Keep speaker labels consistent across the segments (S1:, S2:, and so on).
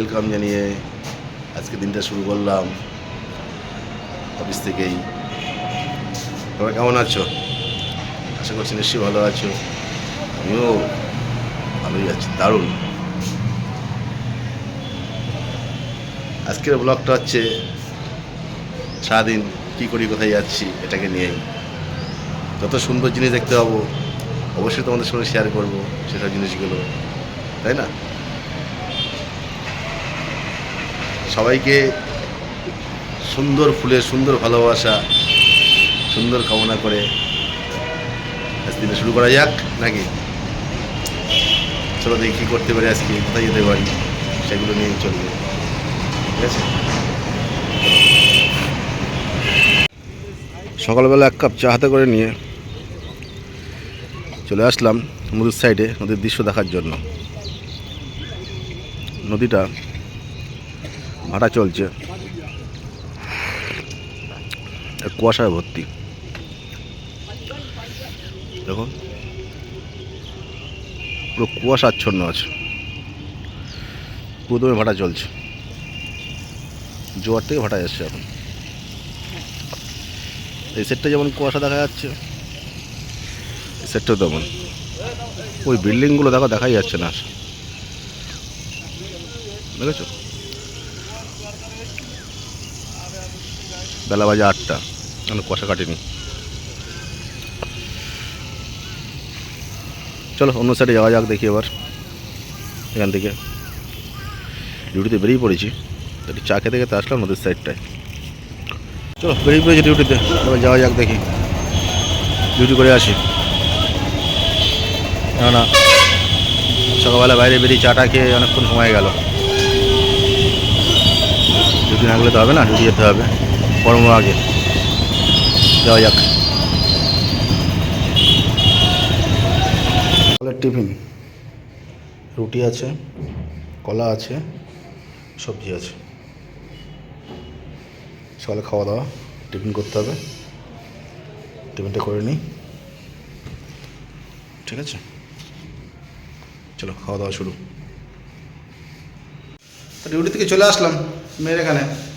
S1: Welcome জানিয়ে আজকে দিনটা শুরু করলাম অফিস থেকেই। তোমরা কেমন আছো? আশা করছি নিশ্চয়ই ভালো আছো। আমিও ভালোই আছি, দারুণ। আজকের ব্লগটা হচ্ছে সারাদিন কী করি, কোথায় যাচ্ছি, এটাকে নিয়েই। যত সুন্দর জিনিস দেখতে পাবো, অবশ্যই তোমাদের সঙ্গে শেয়ার করব সেসব জিনিসগুলো, তাই না? সবাইকে সুন্দর ফুলের সুন্দর ভালোবাসা, সুন্দর কামনা করে আজ দিনে শুরু করা যাক নাকি? চলো দেখি কী করতে পারি আজকে, কোথায় যেতে পারি, সেগুলো নিয়ে চলবে ঠিক আছে? সকালবেলা এক কাপ চা হাতে করে নিয়ে চলে আসলাম নদীর সাইডে নদীর দৃশ্য দেখার জন্য। নদীটা ভাটা চলছে। কুয়াশায় ভর্তি। দেখুন। পুরো কুয়াশা আচ্ছন্ন আছে। প্রথমে ভাটা চলছে। জোয়ার থেকে ভাটা যাচ্ছে এখন। এই সেটটা যেমন কুয়াশা দেখা যাচ্ছে, এই সেটটাও তেমন। ওই বিল্ডিংগুলো দেখো, দেখাই যাচ্ছে না। দেখেছ? বেলা বাজে আটটা। মানে কুয়াশা কাটেনি। চলো, অন্য সাইডে যাওয়া যাক, দেখি এবার। এখান থেকে। ডিউটিতে বেরিয়ে পড়েছি। একটু চা খেতে খেতে আসলাম নদীর সাইডটায় চলো, বেরিয়ে পড়েছি ডিউটিতে। এবার যাওয়া যাক, দেখি। ডিউটি করে আসি। কেননা, সকালবেলা বাইরে বেরিয়ে চাটা খেয়ে অনেকক্ষণ সময় গেল। ডিউটি না গেলে তো হবে না, ডিউটি যেতে হবে। কর্ম আগে। যাওয়া যাক। টিফিন। রুটি আছে কলা আছে সবজি আছে। সকালে খাওয়া দাওয়া টিফিন করতে হবে। টিফিনটা করে নিই। ঠিক আছে? চলো খাওয়া দাওয়া শুরু। ডিউটি থেকে চলে আসলাম মেয়ের এখানে।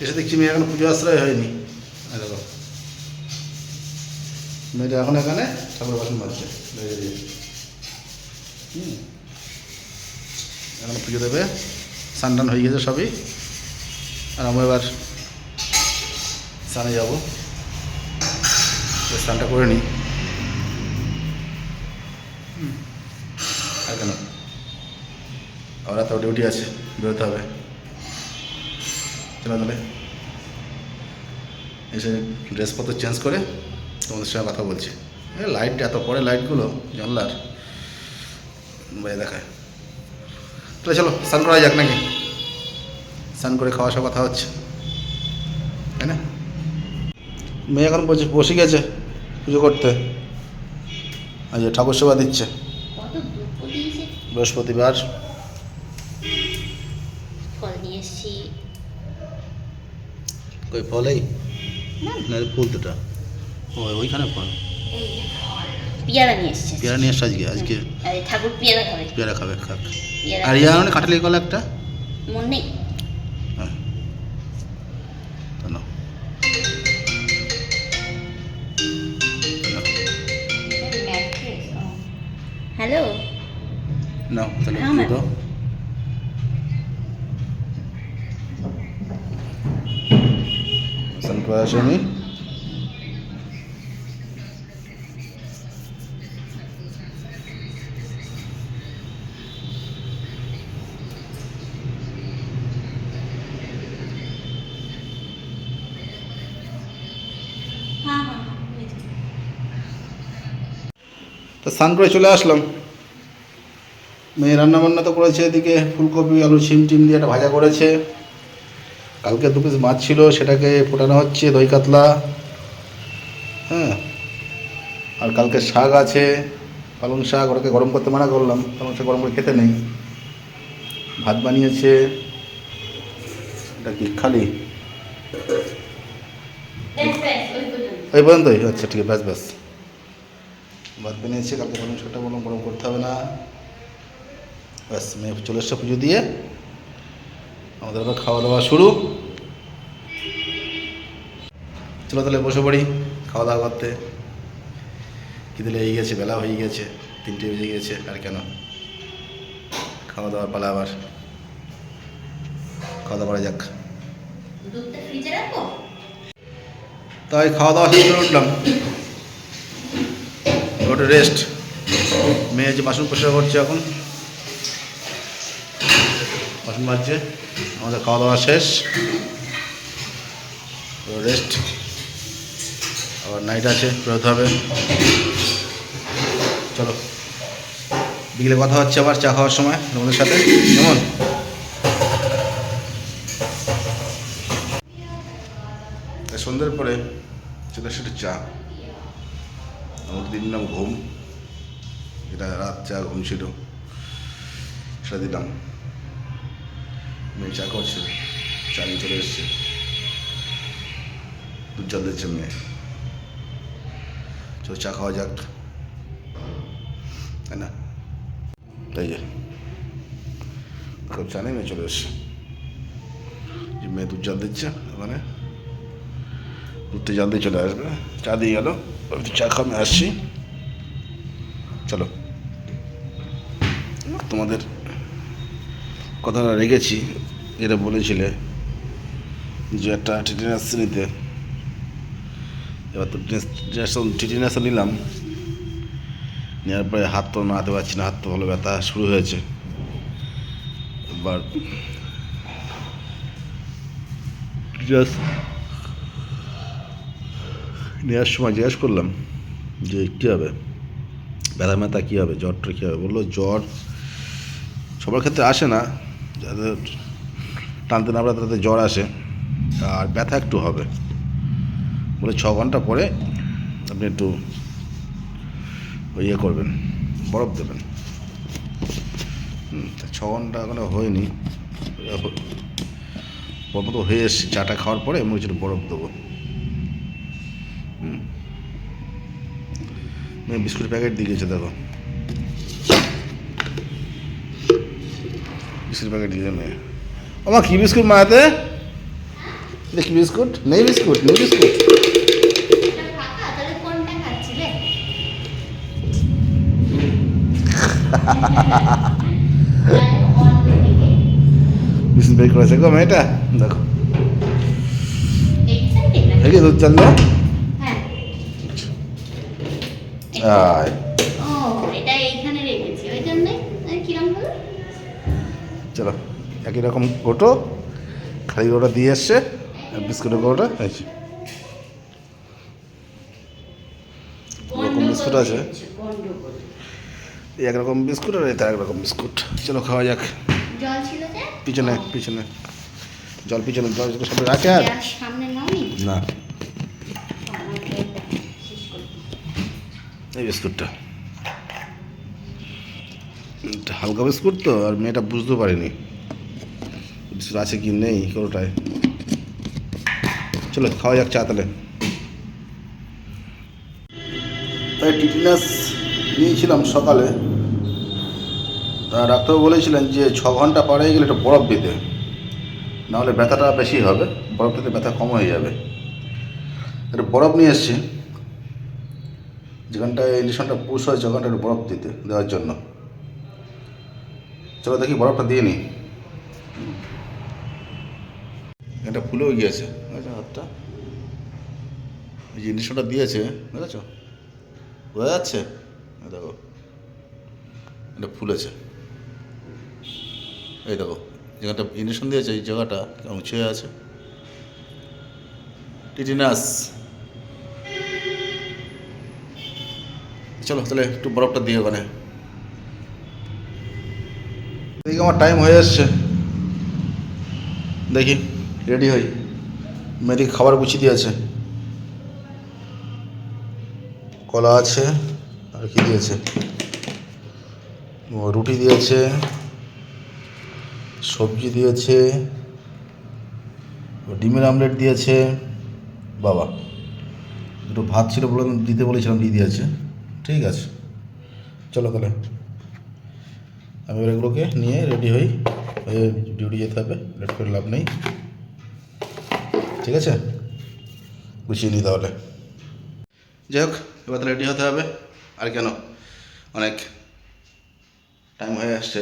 S1: এসে দেখছি মেয়ে এখন পুজো আশ্রয় হয়নি দেখো মেয়েটা এখন এখানে ঠাকুর বাসন মেয়ে হুম এখন পুজো দেবে স্নান টান হয়ে গেছে সবই আর আমি এবার স্নানে যাব স্নানটা করে নিই হুম। আর কেন আমরা তো ডিউটি আছে বেরোতে হবে চলো এসে ড্রেসপত্র চেঞ্জ করে তোমাদের সঙ্গে কথা বলছি। এ লাইট এত পরে লাইটগুলো জানলার। বাইরে দেখায়। তাহলে চলো স্নান করা যাক নাকি? স্নান করে খাওয়া সব কথা হচ্ছে। তাই না? মেয়ে এখন বসে বসে গেছে পুজো করতে। আজ ঠাকুর সেবা দিচ্ছে। বৃহস্পতিবার
S2: ফল নিয়ে এসছি
S1: কই ফল এই? না। ফুল দুটা। ও ওইখানে ফল?
S2: পেয়ারা নিয়ে এসছে।
S1: পেয়ারা নিয়ে আসছে আজকে আজকে।
S2: ঠাকুর পেয়ারা খাবে।
S1: পেয়ারা খাবে খাক। আর ইয়া মানে কাটালি কলা একটা?
S2: মন নেই।
S1: হ্যাঁ।
S2: হ্যালো?
S1: নাও তাহলে
S2: হ্যাঁ,
S1: দাও।
S2: হ্যাঁ হ্যাঁ
S1: তো স্নান করে চলে আসলাম। মেয়ে রান্নাবান্না তো করেছে, এদিকে ফুলকপি, আলু, ছিম টিম দিয়ে একটা ভাজা করেছে। কালকে দু পিস মাছ ছিল সেটাকে ফোটানো হচ্ছে দই কাতলা। হ্যাঁ। আর কালকে শাক আছে পালং শাক ওটাকে গরম করতে মানা করলাম পালং শাক গরম করে খেতে নেই। ভাত বানিয়েছে। এটা কি খালি?
S2: ওই পর্যন্ত
S1: পর্যন্তই? আচ্ছা ঠিক আছে ব্যাস ব্যাস। ভাত বানিয়েছে কালকে গরম সেটা বললাম গরম করতে হবে না। ব্যাস মেয়ে চলে এসছে পুজো দিয়ে। আমাদের আবার খাওয়া দাওয়া শুরু। চলো তাহলে বসে পড়ি খাওয়া দাওয়া করতে। কি দিলে এই গেছে বেলা হয়ে গেছে তিনটে বেজে গেছে আর কেন? খাওয়া দাওয়ার পালা আবার। খাওয়া দাওয়া করা যাক। তাই খাওয়া দাওয়া শেষ করে উঠলাম। ওটা রেস্ট মেয়ে যে বাসন পরিষ্কার করছে এখন। বাসন মাজছে আমাদের খাওয়া দাওয়া শেষ। রেস্ট আবার নাইট আছে বেরোতে হবে। চলো। বিকেলে কথা হচ্ছে আবার, চা খাওয়ার সময় তোমাদের সাথে। কেমন? সন্ধ্যের পরে চলে একটু চা। আমার দিন নাম ঘুম। যেটা রাত চা, ঘুম ছিল। সেটা দিলাম। মেয়ে চা করছে চা নিয়ে চলে এসছে। দুধ দিচ্ছে মেয়ে। চলো চা খাওয়া যাক। তাই না? তাই যে। চা মেয়ে চলে এসছে। যে মেয়ে দুধ চাল দিচ্ছে ওখানে। দুধতে দিয়ে চলে আসবে। চা দিয়ে গেল। আমি তো চা খামে আসছি। চলো। তোমাদের কথাটা রেখেছি। যেটা বলেছিলে যে একটা টিটিনাস নিতে। এবার তো টিটিনাস টিটিনাস নিলাম। নেওয়ার পরে হাত তো নাড়াতে পারছি না, হাত তো ভালো ব্যথা শুরু হয়েছে। এবার নেওয়ার সময় জিজ্ঞেস করলাম যে কী হবে? ব্যথা ম্যাথা কী হবে? জ্বরটা কী হবে? বলল জ্বর সবার ক্ষেত্রে আসে না। যাদের টানতে নামলে তাদের জ্বর আসে, আর ব্যথা একটু হবে। বলে ছ ঘণ্টা পরে আপনি একটু ইয়ে করবেন, বরফ দেবেন। ছ ঘণ্টা এখনও হয়নি। বরফ তো হয়ে এসছে, চাটা খাওয়ার পরে আমি একটু বরফ দেবো। বিস্কুট প্যাকেট দিয়ে গেছে দেখো। বিস্কুট প্যাকেট দিয়ে মেয়ে। আমার কি বিস্কুট মায়াতে? দেখি বিস্কুট? নেই বিস্কুট নেই বিস্কুট। বিস্কুট বের করেছে গো মেয়েটা, দেখো
S2: না?
S1: দুধ চাল দাও চলো, একই রকম ওটো, খালি ওটা দিয়ে আর বিস্কুটের ওটা হয়েছে বিস্কুট আছে? একরকম বিস্কুট আর এটা একরকম বিস্কুট। চলো খাওয়া যাক। পিছনে পিছনে। জল পিছনে জল জল সব রাখে আর? না। এই বিস্কুটটা। হালকা বিস্কুট তো আর মেয়েটা বুঝতে পারেনি। বিস্কুট আছে কি নেই কোনোটায়? চলো খাওয়া যাক চা তাহলে। তাই টিটিনাস নিয়েছিলাম সকালে। ডাক্তারবাবু বলেছিলেন যে ছ ঘণ্টা পরে গেলে একটু বরফ দিতে। নাহলে ব্যথাটা বেশি হবে বরফ দিতে ব্যথা কম হয়ে যাবে। একটা বরফ নিয়ে এসছি। যেখানটায় ইঞ্জেকশনটা পুশ হয়েছে, ওখানটা একটু বরফ দিতে, দেওয়ার জন্য। চলো দেখি বরফটা দিয়ে নিই। এটা ফুলেও গিয়েছে, দেখেছ হাতটা? এই যে ইঞ্জেকশনটা দিয়েছে, দেখেছ? বোঝা যাচ্ছে? দেখো, এটা ফুলেছে। এই দেখো যেখানটা ইঞ্জেকশন দিয়েছে, এই জায়গাটা কেমন ছুঁয়ে আছে। টিটিনাস চলো, তাহলে একটু বরফটা দিয়ে ওখানে। এদিকে আমার টাইম হয়ে যাচ্ছে। দেখি রেডি হই। মেয়েদিকে খাবার গুছিয়ে দিয়েছে। কলা আছে, আর কি দিয়েছে? রুটি দিয়েছে। সবজি দিয়েছে, ডিমের আমলেট দিয়েছে, বাবা, দুটো ভাত ছিল বলে দিতে বলেছিলাম, দিয়ে দিয়েছে, ঠিক আছে, চলো তাহলে, আমি এবার এগুলোকে নিয়ে রেডি হই ডিউটি যেতে হবে, লেট করে লাভ নেই, ঠিক আছে, গুছিয়ে নিই তাহলে, যাই হোক, এবার রেডি হতে হবে, আর কেন, অনেক টাইম হয়ে আসছে।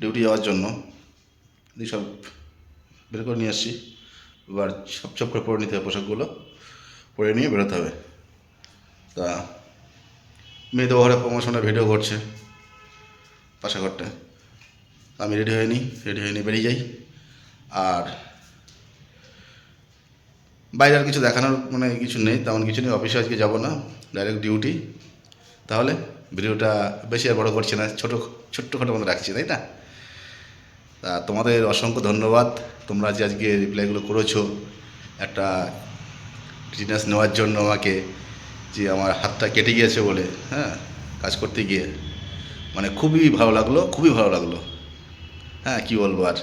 S1: ডিউটি যাওয়ার জন্য। সব বের করে নিয়ে আসছি। এবার সব সব করে পরে নিতে হবে পোশাকগুলো। পরে নিয়ে বেরোতে হবে। তা মেয়ে তো ঘরে প্রমোশনের ভিডিও করছে পাশা ঘরটা আমি রেডি হয়ে নিই রেডি হয়ে নিয়ে বেরিয়ে যাই। আর বাইরে আর কিছু দেখানোর মানে কিছু নেই, তেমন কিছু নেই। অফিসে আজকে যাব না ডাইরেক্ট ডিউটি তাহলে ভিডিওটা বেশি আর বড় করছি না, ছোটো ছোট্টখাটো মতো রাখছি, তাই না? তা তোমাদের অসংখ্য ধন্যবাদ। তোমরা যে আজকে রিপ্লাইগুলো করেছ, একটা জিনিস নেওয়ার জন্য আমাকে যে আমার হাতটা কেটে গিয়েছে বলে হ্যাঁ কাজ করতে গিয়ে। মানে খুবই ভালো লাগল, খুবই ভালো লাগল। হ্যাঁ কী বলব আর?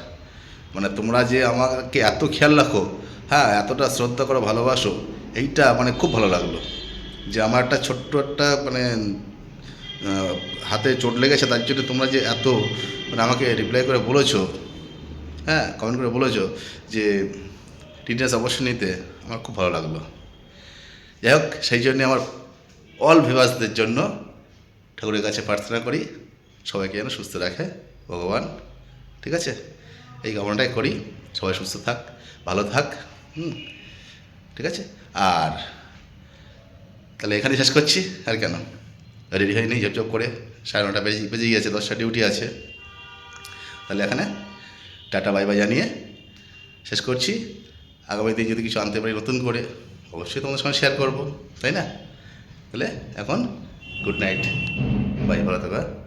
S1: মানে তোমরা যে আমাকে এত খেয়াল রাখো হ্যাঁ এতটা শ্রদ্ধা করো ভালোবাসো, এইটা মানে খুব ভালো লাগল। যে আমার একটা ছোট্ট একটা মানে হাতে চোট লেগেছে, তার জন্য তোমরা যে এত মানে আমাকে রিপ্লাই করে বলেছ হ্যাঁ কমেন্ট করে বলেছ যে ডিটেলস অবশ্যই নিতে আমার খুব ভালো লাগল। যাই হোক, সেই জন্যে আমার অল ভিভাসদের জন্য ঠাকুরের কাছে প্রার্থনা করি, সবাইকে যেন সুস্থ রাখে ভগবান, ঠিক আছে? এই কামনাটাই করি, সবাই সুস্থ থাক, ভালো থাক, হুম, ঠিক আছে? আর তাহলে এখানে শেষ করছি, আর কেন? রেডি হয়ে নিই ঝপঝপ করে। সাড়ে নটা বেজে বেজে গিয়েছে দশটা ডিউটি আছে। তাহলে এখানে টাটা বাই বাই জানিয়ে শেষ করছি। আগামী দিন যদি কিছু আনতে পারি নতুন করে, অবশ্যই তোমাদের সঙ্গে শেয়ার করব, তাই না? তাহলে এখন গুড নাইট বাই ভালো থাকো হ্যাঁ?